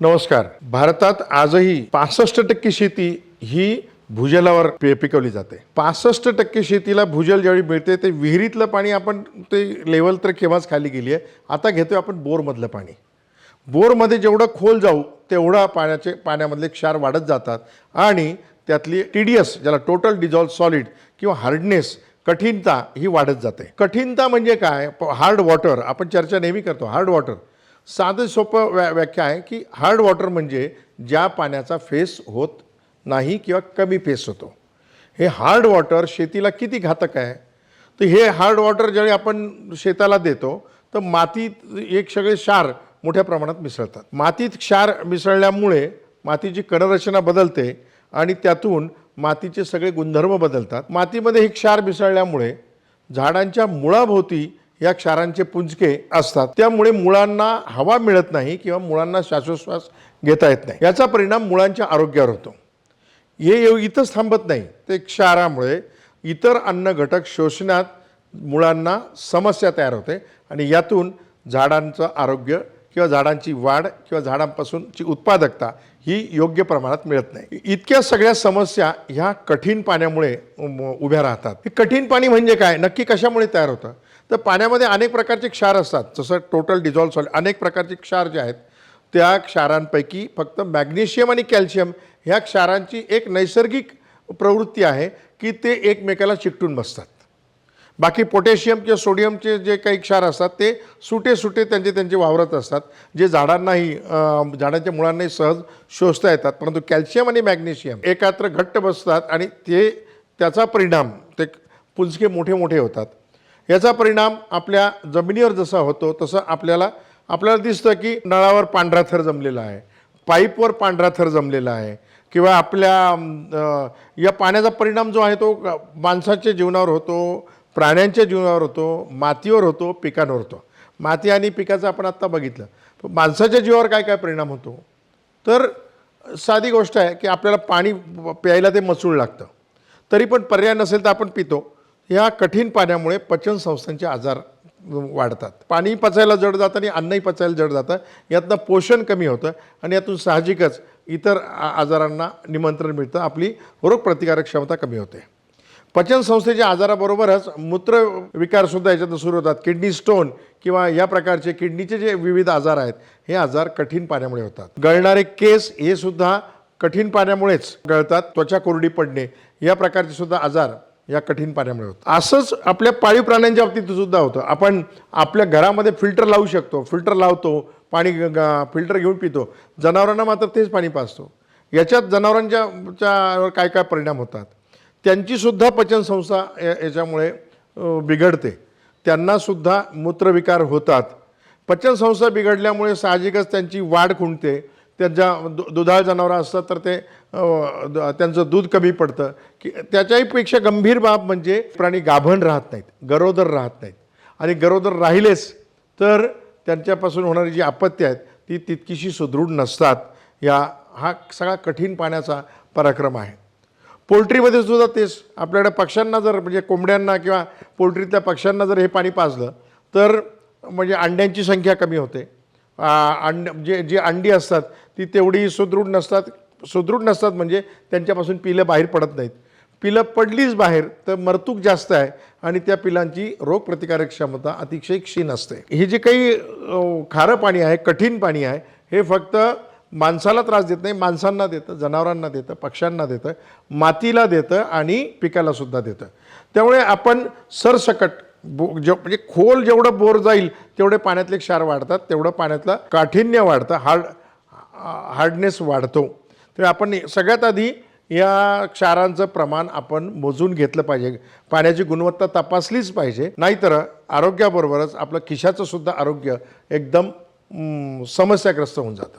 नमस्कार. भारतात आजही पासष्ट टक्के शेती ही भूजलावर पिकवली जाते. पासष्ट टक्के शेतीला भूजल ज्यावेळी मिळते ते विहिरीतलं पाणी आपण ते लेवल तर केव्हाच खाली गेली आहे. आता घेतोय आपण बोरमधलं पाणी. बोरमध्ये जेवढं खोल जाऊ तेवढा पाण्याचे पाण्यामधले क्षार वाढत जातात आणि त्यातली टी डी एस ज्याला टोटल डिझॉल्व सॉलिड किंवा हार्डनेस कठीणता ही वाढत जाते. कठीणता म्हणजे काय? हार्ड वॉटर आपण चर्चा नेहमी करतो हार्ड वॉटर साधं सोपं व्या व्याख्या आहे की हार्ड वॉटर म्हणजे ज्या पाण्याचा फेस होत नाही किंवा कमी फेस होतो. हे हार्ड वॉटर शेतीला किती घातक आहे? तर हे हार्ड वॉटर ज्यावेळी आपण शेताला देतो तर मातीत एक सगळे क्षार मोठ्या प्रमाणात मिसळतात. मातीत क्षार मिसळल्यामुळे मातीची कणरचना बदलते आणि त्यातून मातीचे सगळे गुणधर्म बदलतात. मातीमध्ये हे क्षार मिसळल्यामुळे झाडांच्या मुळाभोवती या क्षारांचे पुंजके असतात. त्यामुळे मुळांना हवा मिळत नाही किंवा मुळांना श्वासोश्वास घेता येत नाही. याचा परिणाम मुळांच्या आरोग्यावर होतो. हे येऊ इथंच थांबत नाही. ते क्षारामुळे इतर अन्न घटक शोषण्यात मुळांना समस्या तयार होते आणि यातून झाडांचं आरोग्य किंवा झाडांची वाढ किंवा झाडांपासूनची उत्पादकता ही योग्य प्रमाणात मिळत नाही. इतक्या सगळ्या समस्या ह्या कठीण पाण्यामुळे उभ्या राहतात. हे कठीण पाणी म्हणजे काय? नक्की कशामुळे तयार होतं? तर पाण्यामध्ये अनेक प्रकारचे क्षार असतात. जसं टोटल डिझॉल्व सॉल्ट अनेक प्रकारचे क्षार जे आहेत त्या क्षारांपैकी फक्त मॅग्नेशियम आणि कॅल्शियम ह्या क्षारांची एक नैसर्गिक प्रवृत्ती आहे की ते एकमेकाला चिकटून बसतात. बाकी पोटॅशियम किंवा सोडियमचे जे काही क्षार असतात ते सुटे सुटे त्यांचे त्यांचे वावरत असतात. जे झाडांनाही झाडांच्या मुळांनाही सहज शोषता येतात. परंतु कॅल्शियम आणि मॅग्नेशियम एकत्र घट्ट बसतात आणि ते त्याचा परिणाम ते पुंजके मोठे मोठे होतात. याचा परिणाम आपल्या जमिनीवर जसा होतो तसं आपल्याला आपल्याला दिसतं की नळावर पांढरा थर जमलेला आहे. पाईपवर पांढरा थर जमलेला आहे. किंवा आपल्या या पाण्याचा परिणाम जो आहे तो माणसाच्या जीवनावर होतो प्राण्यांच्या जीवनावर होतो मातीवर होतो पिकांवर होतो. माती आणि पिकाचं आपण आत्ता बघितलं. माणसाच्या जीवावर काय काय परिणाम होतो? तर साधी गोष्ट आहे की आपल्याला पाणी प्यायला ते मसूळ लागतं. तरी पण पर्याय नसेल तर आपण पितो. ह्या कठीण पाण्यामुळे पचन संस्थांचे आजार वाढतात. पाणी पचायला जड जातं आणि अन्नही पचायला जड जातं. यातनं पोषण कमी होतं आणि यातून साहजिकच इतर आजारांना निमंत्रण मिळतं. आपली रोगप्रतिकारक क्षमता कमी होते. पचन संस्थेच्या आजाराबरोबरच मूत्र विकारसुद्धा याच्यात सुरू होतात. किडनी स्टोन किंवा या प्रकारचे किडनीचे जे विविध आजार आहेत हे आजार कठीण पाण्यामुळे होतात. गळणारे केस हे सुद्धा कठीण पाण्यामुळेच गळतात. त्वचा कोरडी पडणे या प्रकारचे सुद्धा आजार या कठीण पाण्यामुळे होतं. असंच आपल्या पाळीव प्राण्यांच्या बाबतीत सुद्धा होतं. आपण आपल्या घरामध्ये फिल्टर लावू शकतो. फिल्टर लावतो पाणी फिल्टर घेऊन पितो. जनावरांना मात्र तेच पाणी पाजतो. याच्यात जनावरांच्या च्यावर काय काय परिणाम होतात? त्यांचीसुद्धा पचनसंस्था या- याच्यामुळे बिघडते. त्यांनासुद्धा मूत्रविकार होतात. पचनसंस्था बिघडल्यामुळे साहजिकच त्यांची वाढ खुंटते. त्यांच्या दु दुधाळ जनावरं असतात तर ते द- त्यांचं दूध कमी पडतं. की त्याच्याहीपेक्षा गंभीर बाब म्हणजे प्राणी गाभण राहत नाहीत गरोदर राहत नाहीत. आणि गरोदर राहिलेच तर त्यांच्यापासून होणारी जी आपत्ती आहेत ती तितकीशी सुदृढ नसतात. या हा सगळा कठीण पाण्याचा पराक्रम आहे. पोल्ट्रीमध्ये सुद्धा तेच आपल्याकडे पक्ष्यांना जर म्हणजे कोंबड्यांना किंवा पोल्ट्रीतल्या पक्ष्यांना जर हे पाणी पाजलं तर म्हणजे अंड्यांची संख्या कमी होते. अंड जे जी अंडी असतात ती तेवढी सुदृढ नसतात. सुदृढ नसतात म्हणजे त्यांच्यापासून पिलं बाहेर पडत नाहीत. पिलं पडलीच बाहेर तर मरतूक जास्त आहे आणि त्या पिलांची रोगप्रतिकारक क्षमता अतिशय क्षीण असते. हे जे काही खारं पाणी आहे कठीण पाणी आहे हे फक्त माणसाला त्रास देत नाही माणसांना देतं जनावरांना देतं पक्ष्यांना देतं मातीला देतं आणि पिकालासुद्धा देतं. त्यामुळे आपण सरसकट बो जे म्हणजे खोल जेवढं बोर जाईल तेवढे पाण्यातले क्षार वाढतात तेवढं पाण्यातलं काठिण्य वाढतं हार्ड हार्डनेस वाढतो. तर आपण सगळ्यात आधी या क्षारांचं प्रमाण आपण मोजून घेतलं पाहिजे. पाण्याची गुणवत्ता तपासलीच पाहिजे. नाहीतर आरोग्याबरोबरच आपलं खिशाचं सुद्धा आरोग्य एकदम समस्याग्रस्त होऊन जातं.